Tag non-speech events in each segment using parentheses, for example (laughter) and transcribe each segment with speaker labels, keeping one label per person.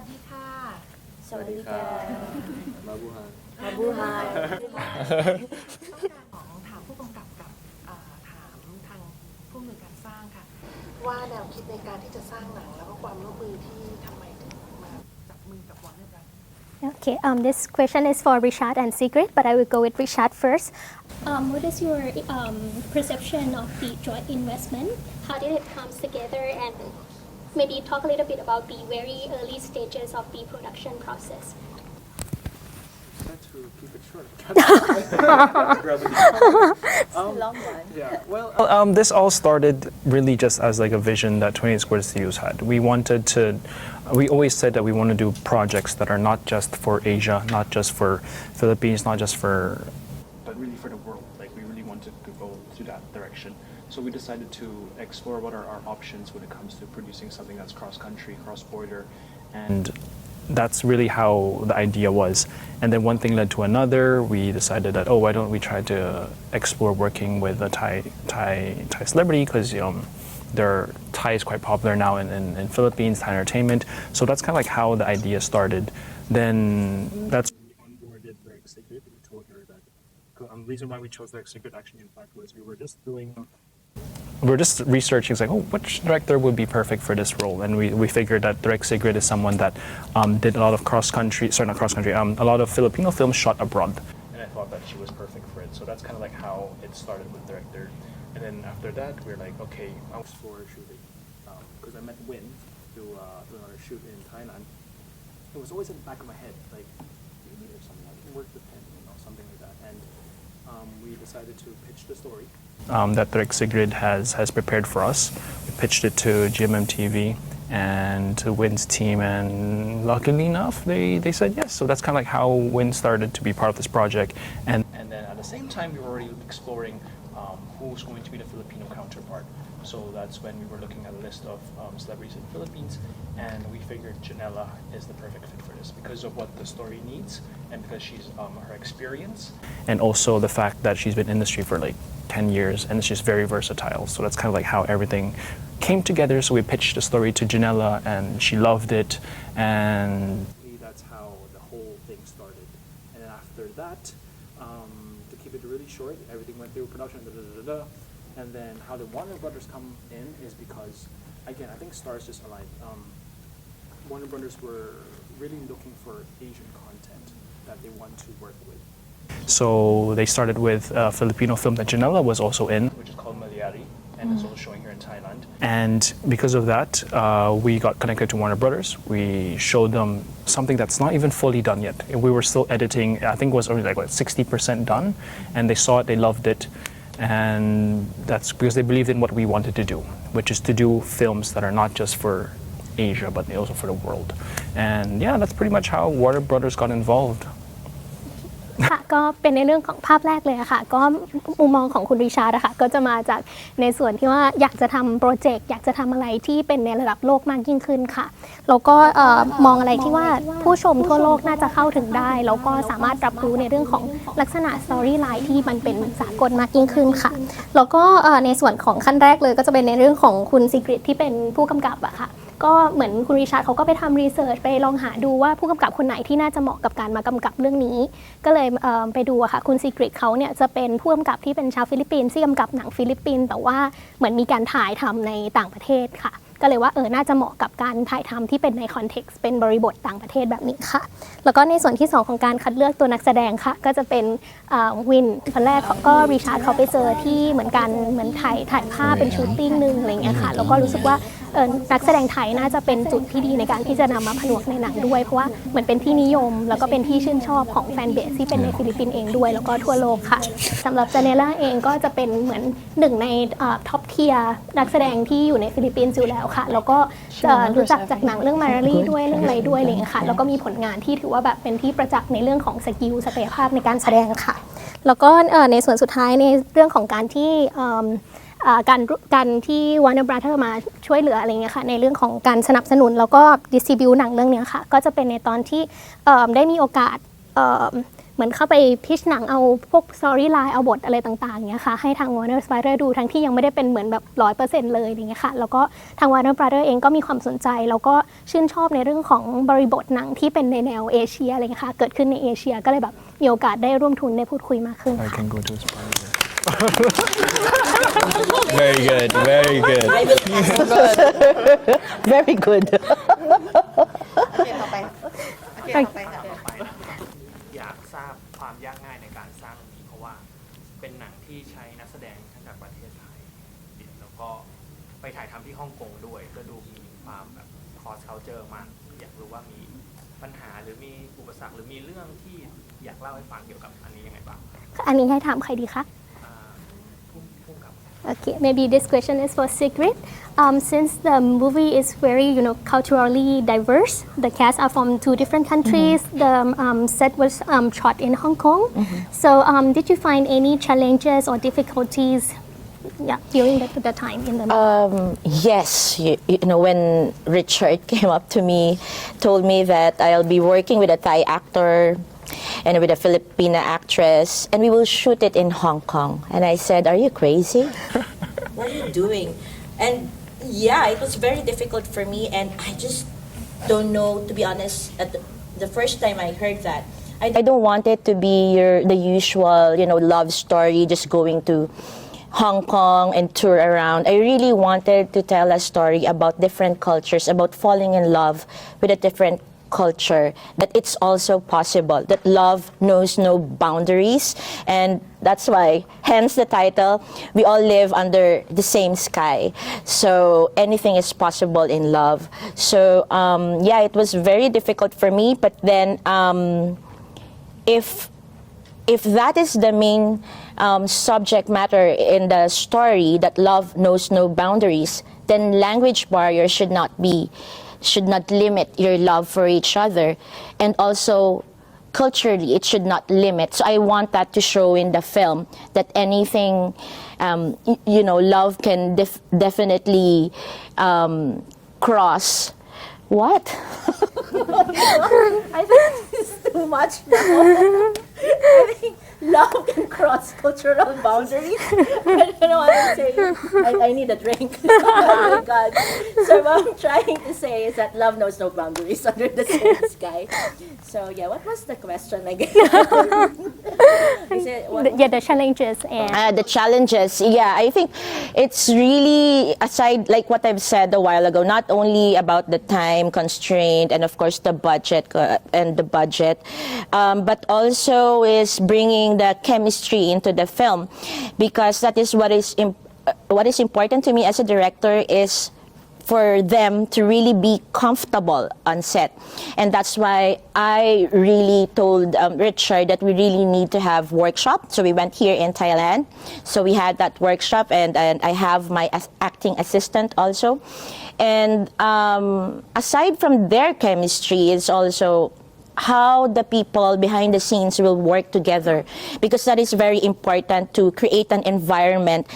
Speaker 1: วัสดีค่ะ
Speaker 2: um, this question is for Richard and Secret but I will go with Richard first.
Speaker 3: Um, what is your um, perception of the joint investment? How did it come together and maybe talk a little bit about the very early stages of the production process.
Speaker 4: Um, yeah, well,
Speaker 5: this all started really just as like a vision that 28 Square Studios had. We wanted to, we always said that we want to do projects that are not just for Asia, not just for Philippines, not just for, but really for the world. Like we really wanted to go to that direction. So we decided to explore what are our options when it comes to producing something that's cross-country, cross-border, and that's really how the idea was. And then one thing led to another. We decided that oh, why don't we try to explore working with a Thai Thai Thai celebrity because um, their Thai is quite popular now in, in, in Philippines, Thai entertainment. So that's kind of like how the idea started. Then that's her um, the reason why we chose Derek Secret actually in fact was we were just doing were just researching, it's like, oh, which director would be perfect for this role? And we, we figured that Direk Sigrid is someone that um, did a lot of cross country, sorry, not cross country, um, a lot of Filipino films shot abroad. And I thought that she was perfect for it. So that's kind of like how it started with director. And then after that, we are like, okay, I'll explore shooting. Because I met Win to uh, do another shoot in Thailand. It was always in the back of my head, like, maybe there's something I can work with him, you know, something like that. And um, we decided to pitch the story um, that Dirk Sigrid has has prepared for us. We pitched it to GMMTV and to Win's team, and luckily enough, they, they said yes. So that's kind of like how Win started to be part of this project. And and then at the same time, we were already exploring um, who's going to be the Filipino counterpart. So that's when we were looking at a list of um, celebrities in the Philippines, and we figured Janela is the perfect fit for this because of what the story needs and because she's um, her experience, and also the fact that she's been in the industry for like 10 years and it's just very versatile. So that's kind of like how everything came together. So we pitched the story to Janela, and she loved it, and that's how the whole thing started. And then after that, um, to keep it really short, everything went through production, da, da, da, da, da. And then how the Warner Brothers come in is because, again, I think stars just aligned. Um, Warner Brothers were really looking for Asian content that they want to work with. So they started with a Filipino film that Janela was also in, which is called Malyari, and it's also showing here in Thailand. And because of that, uh, we got connected to Warner Brothers. We showed them something that's not even fully done yet. We were still editing. I think it was only like what 60% done, and they saw it, they loved it, and that's because they believed in what we wanted to do, which is to do films that are not just for Asia, but also for the world. And yeah, that's pretty much how Warner Brothers got involved.
Speaker 2: ก็เป็นในเรื่องของภาพแรกเลยค่ะ ก็มุมมองของคุณริชาร์ดค่ะก็จะมาจากในส่วนที่ว่าอยากจะทำโปรเจกต์อยากจะทำอะไรที่เป็นในระดับโลกมากยิ่งขึ้นค่ะแล้วก็มองอะไรที่ว่าผู้ชมทั่วโลกน่าจะเข้าถึงได้แล้วก็สามารถรับรู้ในเรื่องของลักษณะสตอรี่ไลน์ที่มันเป็นสากลมากยิ่งขึ้นค่ะแล้วก็ในส่วนของขั้นแรกเลยก็จะเป็นในเรื่องของคุณซิกริตที่เป็นผู้กำกับอะค่ะ ก็เหมือนคุณริชาร์ดเขาก็ไปทำรีเสิร์ชไปลองหาดูว่าผู้กำกับคนไหนที่น่าจะเหมาะกับการมากำกับเรื่องนี้ ก็เลยเไปดูอะค่ะ คุณซีกริตเขาเนี่ยจะเป็นผู้กำกับที่เป็นชาวฟิลิปปินส์ที่กำกับหนังฟิลิปปินส์แต่ว่าเหมือนมีการถ่ายทำในต่างประเทศค่ะก็เลยว่าเออ น่าจะเหมาะกับการถ่ายทำที่เป็นในคอนเท็กซ์เป็นบริบทต่างประเทศแบบนี้ค่ะ แล้วก็ในส่วนที่ 2 ของการคัดเลือกตัวนักแสดงค่ะ ก็จะเป็นวินคนแรกเขาก็ริชาร์ดเขาไปเจอที่เหมือนกันเหมือนถ่ายถ่ายภาพเป็นชูตติ้งหนึ่งอะไรเงี้ยค่ะ แล้วก็รู้สึกว่า นักแสดงไทยน่าจะเป็นจุดที่ดีในการที่จะนำมาผนวกในหนังด้วย เพราะว่าเหมือนเป็นที่นิยม แล้วก็เป็นที่ชื่นชอบของแฟนเบสที่เป็นในฟิลิปปินส์เองด้วย แล้วก็ทั่วโลกค่ะสำหรับเจเนล่าเองก็จะเป็นเหมือนหนึ่งในท็อปเทียร์นักแสดงที่อยู่ในฟิลิปปินส์อยู่แล้วค่ะ แล้วก็เอ่อรู้จักจากหนังเรื่องมารารีด้วยเรื่องอะไรด้วยอะไรเงี้ยค่ะแล้วก็มีผลงานที่ถือว่าแบบเป็นที่ประจักษ์ในเรื่องของสกิลศักยภาพในการแสดงค่ะ แล้วก็ในส่วนสุดท้ายในเรื่องของการที่ การการที่ Warner Brother มาช่วยเหลืออะไรเงี้ยค่ะในเรื่องของการสนับสนุนแล้วก็ดิสติบิวหนังเรื่องนี้ค่ะ ก็จะเป็นในตอนที่ได้มีโอกาสเหมือนเข้าไปพิชหนังเอาพวกสตอรี่ไลน์เอาบทอะไรต่างๆเนี้ยค่ะให้ทาง Warner Spider ดูทั้งที่ยังไม่ได้เป็นเหมือนแบบร้อยเปอร์เซ็นต์เลยอย่างเงี้ยค่ะแล้วก็ทาง Warner Brother เองก็มีความสนใจ แล้วก็ชื่นชอบในเรื่องของบริบทหนังที่เป็นในแนวเอเชียอะไรเงี้ยค่ะเกิดขึ้นในเอเชียก็เลยแบบมีโอกาสได้ร่วมทุนได้พูดคุยมากขึ้น
Speaker 5: I
Speaker 2: ค่ะ
Speaker 5: can go to Spider. very good, very good.
Speaker 6: Very good.
Speaker 7: อยากทราบความยากง่ายในการสร้างเรื่องนี้เพราะว่าเป็นหนังที่ใช้นักแสดงทั้งจากประเทศไทยแล้วก็ไปถ่ายทำที่ฮ่องกงด้วย ก็ดูมีความแบบ cross culture มาก อยากรู้ว่ามีปัญหาหรือมีอุปสรรคหรือมีเรื่องที่อยากเล่าให้ฟังเกี่ยวกับอันนี้ยังไงบ้าง
Speaker 2: อันนี้ให้ถามใครดีคะ
Speaker 7: อ่าผู้ผู้กำกับ
Speaker 2: Okay, maybe this question is for Sigrid. Um, since the movie is very, you know, culturally diverse, the cast are from two different countries. The um, set was um, shot in Hong Kong. So, um, did you find any challenges or difficulties, yeah, during the, the time in the movie?
Speaker 6: Um, yes, you, you know, when Richard (laughs) came up to me, told me that I'll be working with a Thai actor and with a Filipina actress, and we will shoot it in Hong Kong. And I said, Are you crazy? (laughs)
Speaker 8: what are you doing? And yeah, it was very difficult for me, and I just don't know, to be honest, at the, the first time I heard that. I
Speaker 6: I don't want it to be your the usual, you know, love story, just going to Hong Kong and tour around. I really wanted to tell a story about different cultures, about falling in love with a different culture, that it's also possible, that love knows no boundaries. And that's why, hence the title, we all live under the same sky. So anything is possible in love. So um, yeah, it was very difficult for me, but then um, if if that is the main um, subject matter in the story that love knows no boundaries then language barrier should not be should not limit your love for each other. And also culturally it should not limit. So i want that to show in the film that anything um, you know love can def- definitely um, cross what (laughs)
Speaker 8: I think it's too much now. (laughs) I think love can cross cultural boundaries. (laughs) I don't know what I'm saying. I, I need a drink. oh my god. So what I'm trying to say is that love knows no boundaries under the same sky. So yeah, what was the question again? It
Speaker 2: The- yeah, the challenges and
Speaker 6: uh, the challenges. Yeah i think it's really aside like what i've said a while ago not only about the time constraint and of course the budget uh, and the budget um, but also is bringing the chemistry into the film because that is what is uh, what is important to me as a director is for them to really be comfortable on set. And that's why I really told um, Richard that we really need to have workshop. So we went here in Thailand. So we had that workshop and, and I have my as- acting assistant also. And um, aside from their chemistry, it's also how the people behind the scenes will work together because that is very important to create an environment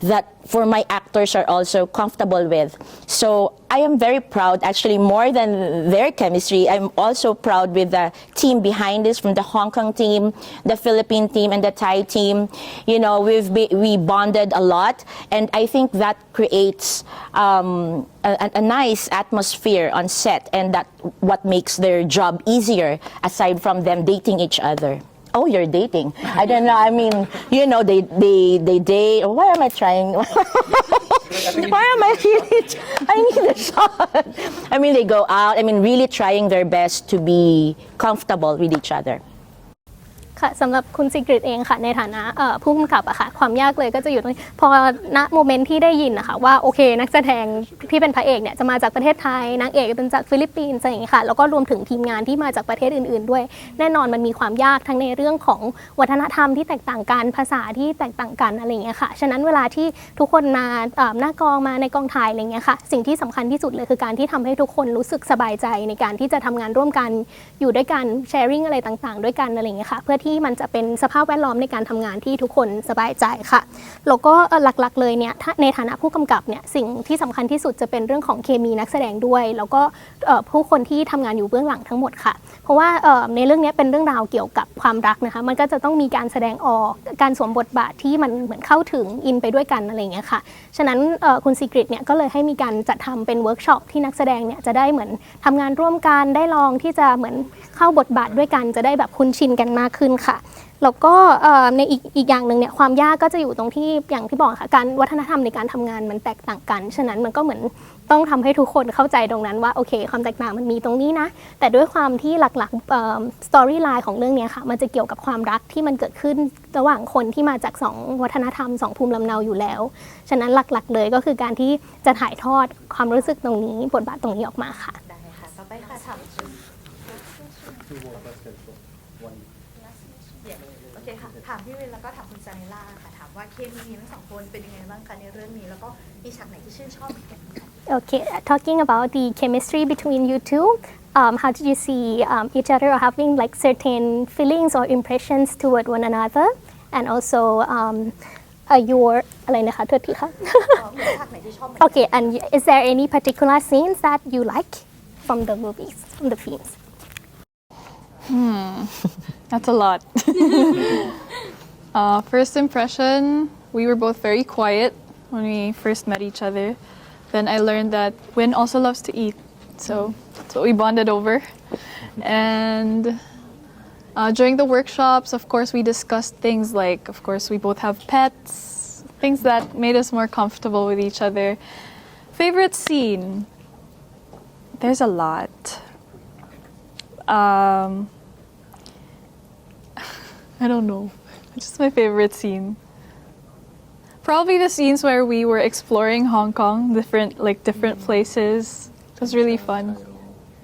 Speaker 6: that for my actors are also comfortable with. So I am very proud, actually more than their chemistry, I'm also proud with the team behind this, from the Hong Kong team, the Philippine team, and the Thai team. You know, we've be, we bonded a lot, and I think that creates um, a, a nice atmosphere on set, and that what makes their job easier, aside from them dating each other. Oh, you're dating. I don't know. I mean, you know, they they they date. Why am I trying? (laughs) Why am I really? I need a shot. I mean, they go out. I mean, really trying their best to be comfortable with each other.
Speaker 2: ค่ะสำหรับคุณซิกริตเองค่ะในฐานะผู้กำกับอะค่ะความยากเลยก็จะอยู่ตรงนี้พอณโมเมนต์ที่ได้ยินนะคะว่าโอเค นักแสดงที่เป็นพระเอกเนี่ยจะมาจากประเทศไทยนางเอกเป็นจากฟิลิปปินส์อะไรอย่างนี้ค่ะแล้วก็รวมถึงทีมงานที่มาจากประเทศอื่น ๆ ด้วย แน่นอนมันมีความยากทั้งในเรื่องของวัฒนธรรมที่แตกต่างกันภาษาที่แตกต่างกันอะไรอย่างเงี้ยค่ะฉะนั้นเวลาที่ทุกคนมาหน้ากองมาในกองถ่ายอะไรอย่างเงี้ยค่ะสิ่งที่สำคัญที่สุดเลยคือการที่ทำให้ทุกคนรู้สึกสบายใจในการที่จะทำงานร่วมกันอยู่ด้วยกันแชร์ริ่งอะไรต่าง ๆ ด้วยกันอะไรอย่างเงี้ยค่ะเพื่อทที่มันจะเป็นสภาพแวดล้อมในการทำงานที่ทุกคนสบายใจค่ะแล้วก็หลักๆเลยเนี่ยในฐานะผู้กำกับเนี่ยสิ่งที่สำคัญที่สุดจะเป็นเรื่องของเคมีนักแสดงด้วย แล้วก็ผู้คนที่ทำงานอยู่เบื้องหลังทั้งหมดค่ะ เพราะว่าในเรื่องนี้เป็นเรื่องราวเกี่ยวกับความรักนะคะมันก็จะต้องมีการแสดงออกการสวมบทบาทที่มันเหมือนเข้าถึงอินไปด้วยกันอะไรเงี้ยค่ะฉะนั้นคุณซีกริตเนี่ยก็เลยให้มีการจัดทำเป็นเวิร์กช็อปที่นักแสดงเนี่ยจะได้เหมือนทำงานร่วมกันได้ลองที่จะเหมือนเข้าบทบาทด้วยกันจะได้แบบคุ้นชินกันมากขึ้นค่ะแล้วก็เอ่อในอีกอีกอย่างหนึ่งเนี่ยความยากก็จะอยู่ตรงที่อย่างที่บอกค่ะการวัฒนธรรมในการทำงานมันแตกต่างกัน ฉะนั้นมันก็เหมือนต้องทำให้ทุกคนเข้าใจตรงนั้นว่าโอเค ความแตกต่างมันมีตรงนี้นะ แต่ด้วยความที่หลักๆสตอรี่ไลน์ของเรื่องเนี้ยค่ะมันจะเกี่ยวกับความรักที่มันเกิดขึ้นระหว่างคนที่มาจากสองวัฒนธรรมสองภูมิลำเนาอยู่แล้ว ฉะนั้นหลักๆ เลยก็คือการที่จะถ่ายทอดความรู้สึกตรงนี้บทบาทตรงนี้ออกมาค่ะ
Speaker 8: ได้ค่ะต่อไปค่ะถามโอเคค่ะ ถามพี่วินแล้วก็ถามคุณจานิล่าค่ะ ถามว่าเคมีทั้งสองคนเป็นยังไงบ้างคะในเรื่องนี้ แล้วก็มีฉากไหนที่ชื่นชอบอีกกันไหมคะ
Speaker 2: Okay, uh, talking about the chemistry between you two, um, how did you see um, each other or having like certain feelings or impressions toward one another, and also um, uh, your อะไรนะคะโทษทีค่ะ
Speaker 8: อ๋อมีฉากไหนที่ชอบไหม
Speaker 2: Okay, and is there any particular scenes that you like from the movies, from the films? (laughs)
Speaker 9: That's a lot. (laughs) uh, first impression, we were both very quiet when we first met each other. Then I learned that Win also loves to eat, so that's what we bonded over. And uh, during the workshops, of course, we discussed things like, of course, we both have pets, things that made us more comfortable with each other. Favorite scene? There's a lot. Um, (laughs) I don't know. It's just my favorite scene. Probably the scenes where we were exploring Hong Kong, different like different places. It was really fun.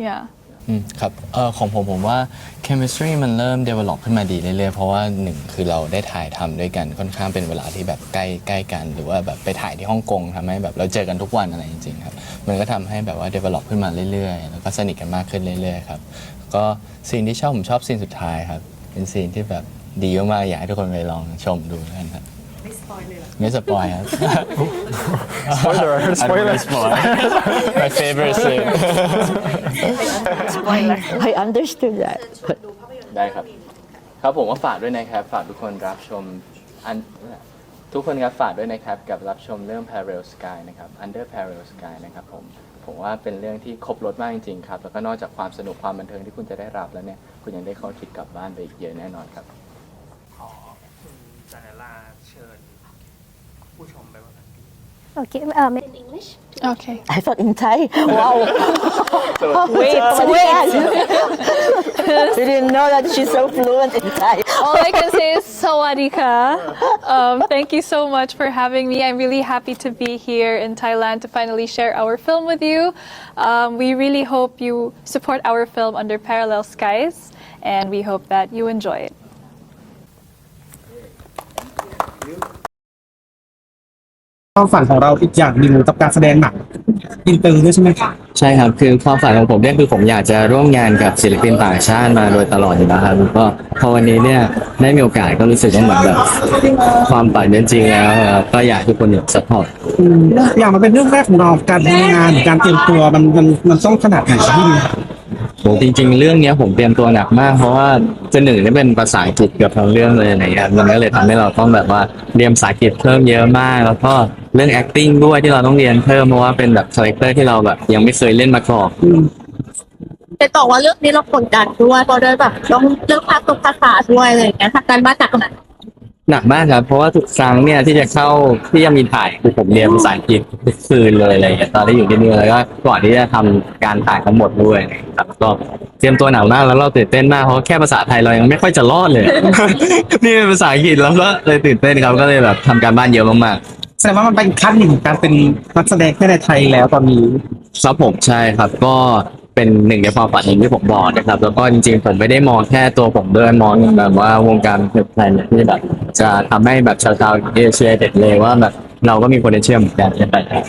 Speaker 9: Yeah.
Speaker 10: อืมครับเออของผมผมว่า chemistry มันเริ่ม develop ขึ้นมาดีเรื่อยๆ เพราะว่าหนึ่งคือเราได้ถ่ายทำด้วยกันค่อนข้างเป็นเวลาที่แบบใกล้ใกล้กัน หรือว่าแบบไปถ่ายที่ฮ่องกงทำให้แบบเราเจอกันทุกวันอะไรจริงๆครับมันก็ทำให้แบบว่า develop ขึ้นมาเรื่อยๆ แล้วก็สนิทกันมากขึ้นเรื่อยๆครับก็ซีนที่ชอบผมชอบซีนสุดท้ายครับเป็นซีนที่แบบ ดีมากๆอยากให้ทุกคนไปลองชมดูแล้วกันครับ
Speaker 1: ไม่สปอยเลยเหรอ
Speaker 10: ไม่สปอยครับ
Speaker 5: Spoiler,
Speaker 10: I don't
Speaker 5: spoiler.
Speaker 10: wanna spoil. My favorite scene
Speaker 6: I understood that.
Speaker 10: ได้ครับครับผมก็ฝากด้วยนะครับ ฝากทุกคนรับชมอันทุกคนครับฝากด้วยนะครับ กับรับชมเรื่อง Parallel Sky นะครับ Under Parallel Sky นะครับผมผมว่าเป็นเรื่องที่ครบรถมากจริงๆครับ แล้วก็นอกจากความสนุกความบันเทิงที่คุณจะได้รับแล้วเนี่ย คุณยังได้ข้อคิดกลับบ้านไปอีกเยอะแน่นอนครับ
Speaker 7: ผู้ชมไปว่ากัน
Speaker 2: Okay, um,
Speaker 3: In English,
Speaker 9: Okay.
Speaker 6: I thought in Thai. (laughs) Wow. (laughs) wait, wait. we (laughs) didn't know that she's so fluent in Thai.
Speaker 9: All I can say is sawadika. Um, thank you so much for having me. I'm really happy to be here in Thailand to finally share our film with you. Um, we really hope you support our film under Parallel Skies, and we hope that you enjoy it.
Speaker 11: ความฝันของเราอีกอย่างหนึ่งกับการแสดงหนังอินเตอร์ด้วยใช่ไหมครับ
Speaker 10: ใช่ครับ คือความฝันของผมเนี่ยคือผมอยากจะร่วมงานกับศิลปินต่างชาติมาโดยตลอดอยู่แล้วครับแล้วก็พอวันนี้เนี่ยได้มีโอกาสก็รู้สึกว่าเหมือนแบบความฝันเป็นจริงแล้วครับก็อยากให้ทุกคนเนี่ยสปอร์ต
Speaker 11: อืมอย่างมันเป็นเรื่องแรกของเราการทำงานการเตรียมตัวมันมันมันต้องขนาดไหนครับพี่วินครับ
Speaker 10: โหจริง ๆ เรื่องเนี้ยผมเตรียมตัวหนักมาก เพราะว่าจะหนึ่งนี่เป็นภาษาอังกฤษเกือบทั้งเรื่องเลยอะไรเงี้ยมันก็เลยทำให้เราต้องแบบว่าเรียนภาษาอังกฤษเพิ่มเยอะมากแล้วก็ เรื่อง acting ด้วยที่เราต้องเรียนเพิ่มเพราะว่าเป็นแบบคาแรคเตอร์ที่เราแบบ ยังไม่เคยเล่นมาก่อน
Speaker 12: จะบอกว่าเรื่องนี้เรากดดันด้วยเพราะด้วยแบบต้องเรื่องภาษาภาษาด้วยอะไรอย่างเงี้ยทำการบ้านหนักขนาดไหน
Speaker 10: หนักมากครับเพราะว่าทุกครั้งเนี่ยที่จะเข้าที่จะมีถ่ายคือผมเรียนภาษาอังกฤษทุกคืนเลยอะไรอย่างเงี้ยตอนที่อยู่ที่นี่แล้วก็ก่อนที่จะทำการถ่ายทั้งหมดด้วยนะครับก็เตรียมตัวหนักมากแล้วเราตื่นเต้นมากเพราะแค่ภาษาไทยเรายังไม่ค่อยจะรอดเลย นี่เป็นภาษาอังกฤษแล้วก็เลยตื่นเต้นครับก็เลยแบบทำการบ้านเยอะมากๆ
Speaker 11: แสดงว่ามันเป็นขั้นหนึ่งของการเป็นนักแสดงแค่ในไทยแล้วตอนนี้
Speaker 10: ครับผมใช่ครับก็เป็นหนึ่งในความฝันอย่างที่ผมบอกนะครับ แล้วก็จริงๆผมไม่ได้มองแค่ตัวผมด้วยมองแบบว่าวงการเพลงไทยเนี่ยที่แบบจะทำให้แบบชาวๆเอเชียเด็ดเลยว่าแบบเราก็มี potential เหมือนกันใช่ไหมครับ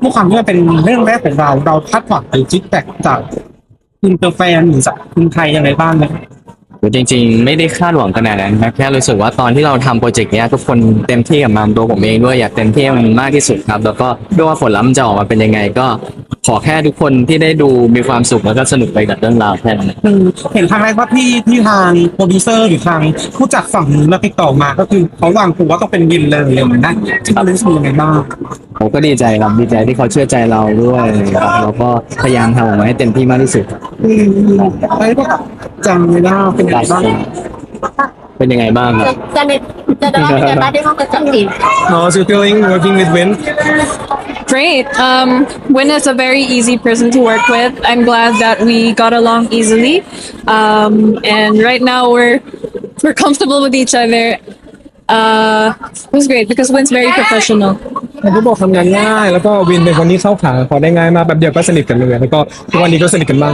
Speaker 11: เมื่อความที่มันเป็นเรื่องแรกของเรา เราคาดหวังหรือฟีดแบ็กจากอินเตอร์แฟนหรือจากคนไทยยังไงบ้างไหม
Speaker 10: จริง ๆ ไม่ได้คาดหวังขนาดนั้นครับแค่รู้สึกว่าตอนที่เราทำโปรเจกต์เนี้ยทุกคนเต็มที่กับมันตัวผมเองด้วยอยากเต็มที่มันมากที่สุดครับ แล้วก็ด้วยว่าผลลัพธ์มันจะออกมาเป็นยังไงก็ขอแค่ทุกคนที่ได้ดูมีความสุขแล้วก็สนุกไปกับเรื่องราวแค่นั้น
Speaker 11: คือเห็นครั้งแรกว่าที่ที่ทางโปรดิวเซอร์หรือทางผู้จัดฝั่งนู้นมาติดต่อมาก็คือเขาวางตัวว่าต้องเป็นวินเลยอย่างนั้นที่เรารู้สึกยังไงบ้าง
Speaker 10: ผมก็ดีใจครับดีใจที่เขาเชื่อใจเราด้วยครับแล้วก็พยายามทำออกมาให้เต็มที่มากที่สุด
Speaker 11: อืมแล้วก็จำไม่ได้เป็นยังไงบ้าง
Speaker 10: เป็นยังไงบ้างครับ
Speaker 12: จะในจะได้รับการบ้านได้ร่วมกับจักรี
Speaker 11: How's (laughs) you feeling working with Win
Speaker 9: Great. Um, Win is a very easy person to work with. I'm glad that we got along easily. Um, and right now we're we're comfortable with each other. Uh, it was great because Win's very professional.
Speaker 11: ผมก็บอกทำงานง่าย แล้วก็วินเป็นคนที่เข้าขาพอได้ง่ายมากแบบเดียวก็สนิทกันเลยแล้วก็ทุกวันนี้ก็สนิทกันมาก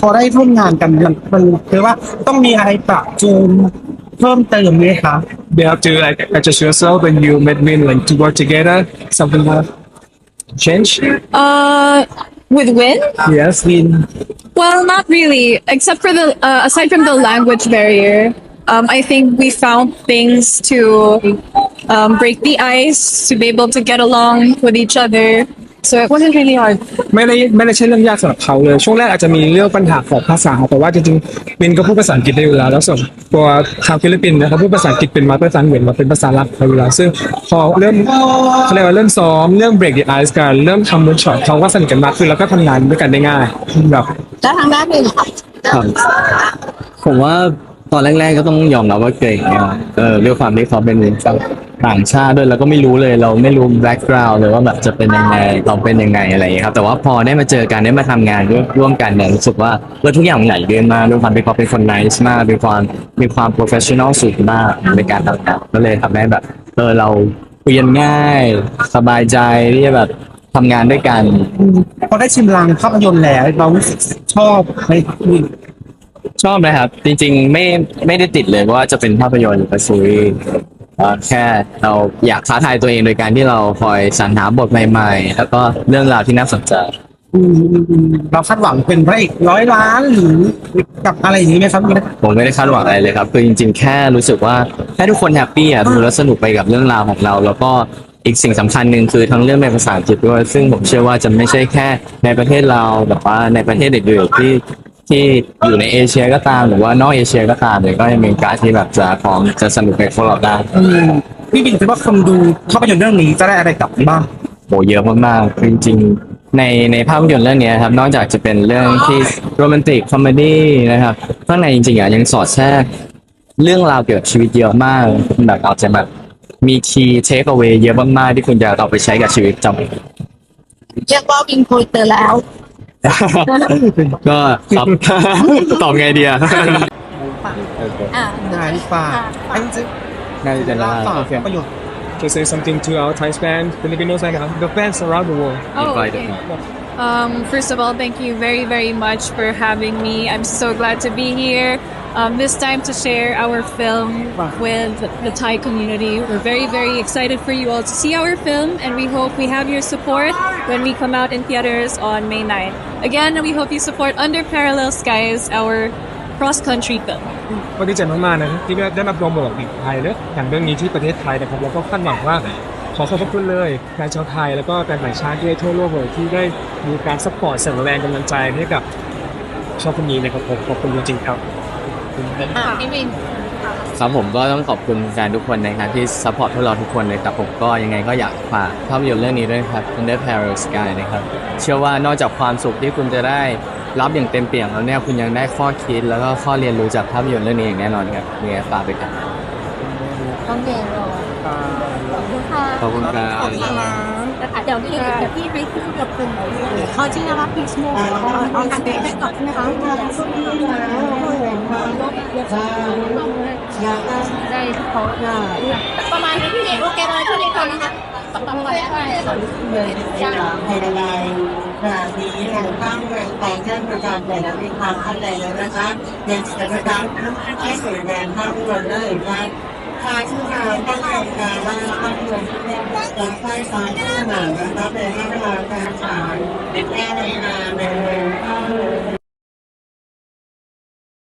Speaker 11: พอได้ร่วมงานกันมันมันคือว่าต้องมีอะไรปรับจูนเพิ่มเติมไหมคะ
Speaker 13: they have to like adjust yourself when you met Win like to work together something like change
Speaker 9: Uh, with Win?
Speaker 13: yes Win
Speaker 9: Well, not really, except for the uh, aside from the language barrier. Um, I think we found things to um, break the ice to be able to get along with each other. So it wasn't really hard.
Speaker 13: ไม่ได้ไม่ได้ใช่เรื่องยากสำหรับเขาเลย ช่วงแรกอาจจะมีเรื่องปัญหาของภาษา แต่ว่าจริงๆวินก็พูดภาษาอังกฤษได้อยู่แล้ว แล้วส่วนตัวชาวฟิลิปปินส์เนะครับพูดภาษาอังกฤษเป็นมาตรฐานเหมือนมาเป็นภาษาหลักเขาอยู่แล้วซึ่งพอเริ่มเขาเรียกว่าเริ่มซ้อมเรื่อง break the ice กันเริ่มทำเวิร์กช็อปเขาก็สนิทกันมากขึ้นแล้วก็ทำงานด้วยกันได้ง่ายแบบ
Speaker 12: แล้วทางด้านหนึ่งค่ะ
Speaker 10: ครับ ผมว่า ตอนแรกๆก็ต้องยอมรับว่าเก่งเนี่ยเออด้วยความที่เขาเป็นต่างชาติด้วยเราก็ไม่รู้เลยเราไม่รู้แบ็กกราวด์เลยว่าแบบจะเป็นยังไงเราเป็นยังไงอะไรอย่างเงี้ยครับแต่ว่าพอได้มาเจอกันได้มาทำงานร่วมกันเนี่ยรู้สึกว่าเออทุกอย่างมันไหลลื่นมาด้วยความที่เขาเป็นคน nice มากมีความมีความ professional สูงมากในการทำงานก็เลยทำให้แบบเออเราคุยนง่ายสบายใจที่จะแบบทำงานด้วยกัน
Speaker 11: พอได้ชิมลางภาพยนตร์แล้วเรารู้สึกชอบไหมวิน
Speaker 10: ชอบนะครับ จริง ๆ ไม่ไม่ได้ติดเลยว่าจะเป็นภาพยนตร์หรือซีรีส์เอ่อแค่เราอยากท้าทายตัวเองโดยการที่เราคอยสรรหาบทใหม่ๆ แล้วก็เรื่องราวที่น่าสนใจ
Speaker 11: อืมเราคาดหวังเป็นพระเอกร้อยล้านหรือกับอะไรอย่างนี้ไหมครับ
Speaker 10: ผมไม่ได้คาดหวังอะไรเลยครับ คือจริงๆ แค่รู้สึกว่าแค่ทุกคนแฮปปี้อะดูแล้วสนุกไปกับเรื่องราวของเรา แล้วก็อีกสิ่งสำคัญหนึ่งคือทั้งเรื่องเป็นภาษาอังกฤษด้วย ซึ่งผมเชื่อว่าจะไม่ใช่แค่ในประเทศเราแต่ว่าในประเทศอื่นๆที่ ที่อยู่ในเอเชียก็ตามหรือว่านอกเอเชียก็ตามเลยก็ยังมีการที่แบบจะพร้อมจะสนุกไปกับพวกเราได้
Speaker 11: อืมพี่บินคิดว่าคนดูภาพยนตร์เรื่องนี้จะได้อะไรกลับบ้าง
Speaker 10: โหเยอะมากๆคือจริงๆในในภาพยนตร์เรื่องเนี้ยครับนอกจากจะเป็นเรื่องที่โรแมนติกคอมเมดี้นะครับข้างในจริงๆอะยังสอดแทรกเรื่องราวเกี่ยวกับชีวิตเยอะมากแบบอาจจะแบบมีคีย์เทคเอาไว้เยอะมากๆที่คุณจะเอาไปใช้กับชีวิตจำ
Speaker 12: เรียกว่าวินโกยเตอร์แล้ว
Speaker 10: ก็ตอบตอบไงดีอะ
Speaker 12: อ่า
Speaker 11: งานฝากอันจะ
Speaker 10: น่าจะเป็น
Speaker 11: ฝา
Speaker 10: ล่าก
Speaker 11: ประโยชน์
Speaker 13: to say something to our Thai fans Filipinos and the fans around the world
Speaker 9: Oh,
Speaker 10: Invite
Speaker 9: okay.
Speaker 10: them.
Speaker 9: Um, first of all, thank you very, very much for having me. I'm so glad to be here. Um, this time to share our film with the Thai community. We're very, very excited for you all to see our film, and we hope we have your support when we come out in theaters on May 9th. Again, we hope you support Under Parallel Skies, our cross-country film.
Speaker 13: ก็ดีใจมากๆนะที่ได้มาโปรโมทอีกไทยเนอะอย่างเรื่องนี้ที่ประเทศไทยนะครับแล้วก็คาดหวังว่า ขอขอบพระคุณเลยแฟนชาวไทยแล้วก็แฟนต่างชาติที่ทั่วโลกเลยที่ได้มีการซัพพอร์ตเสริมแรงกำลังใจให้กับชอบคนนี้นะครับผมขอบคุณจริงๆครับ
Speaker 12: อ่าพี่วิน
Speaker 10: ครับผมก็ต้องขอบคุณแฟนทุกคนนะครับที่ซัพพอร์ตพวกเราทุกคนเลยครับผมก็ยังไงก็อยากฝากภาพยนตร์เรื่องนี้ด้วยครับ Under Parallel Sky นะครับ เชื่อว่านอกจากความสุขที่คุณจะได้รับอย่างเต็มเปี่ยมแล้วเนี่ยคุณยังได้ข้อคิดแล้วก็ข้อเรียนรู้จากภาพยนตร์เรื่องนี้อย่างแน่นอนครับยังไงฝากไปครับ
Speaker 12: ต้องเดรอข อบคุณค่ะ
Speaker 10: ขอบคุณครับ
Speaker 12: อะเดี๋ยวพี่เดี๋ยวพี่ให้ขึ้นกับคุณเขาจริงนะคะพี่สโมเอาทางเด็กก่อนใช่ไหมคะได้เขาประมาณนี้พี่เอกโอเคเลยช่วงนี้เขานะคะสองวันแล้ว
Speaker 14: ให้ได้ขณะนี้ทางตั้งแรงต่อเนื่องประจำแต่ละมีความเข้าใจแล้วนะคะเป็นกิจกรรมให้สวยงามภาพยนตร์ได้เลยครั ชายชื่อนามต้องแต่การมาตั้งเงินตอนใช้สายที่สนามนะครับเป็นข้าราชการสายแก้ในงานในเมือง